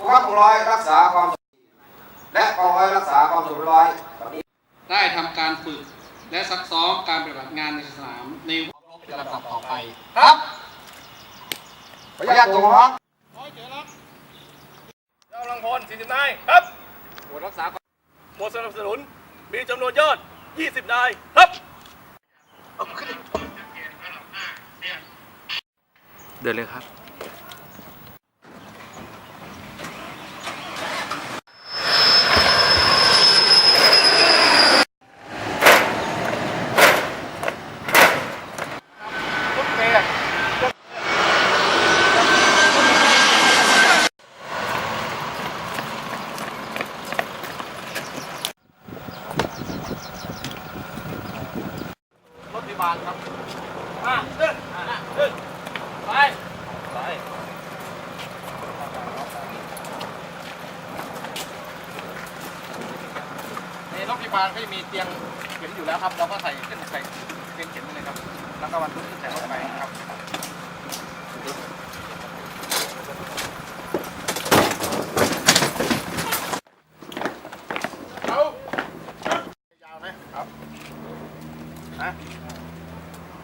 ผู้ขับกองร้อยรักษาความสงบและกองร้อยรักษาความสงบร้อยได้ทำการฝึกและซักซ้อมการปฏิบัติงานในสนามในลำดับต่อไปครับขออนุญาตส่งน้องกำลังพล40นายครับหมวดรักษาหมวดสนับสนุนมีจำนวนยอด20นายครับเดินเลยครับ บาลครับมาขึ้นอะเดินไปไปในรถพยาบาลก็จะมีเตียงเข็มอยู่แล้วครับ เราก็ใส่เส้นใส่เตียงเข็มไปเลยครับ แล้วก็วันรุ่งขึ้นใส่รถไป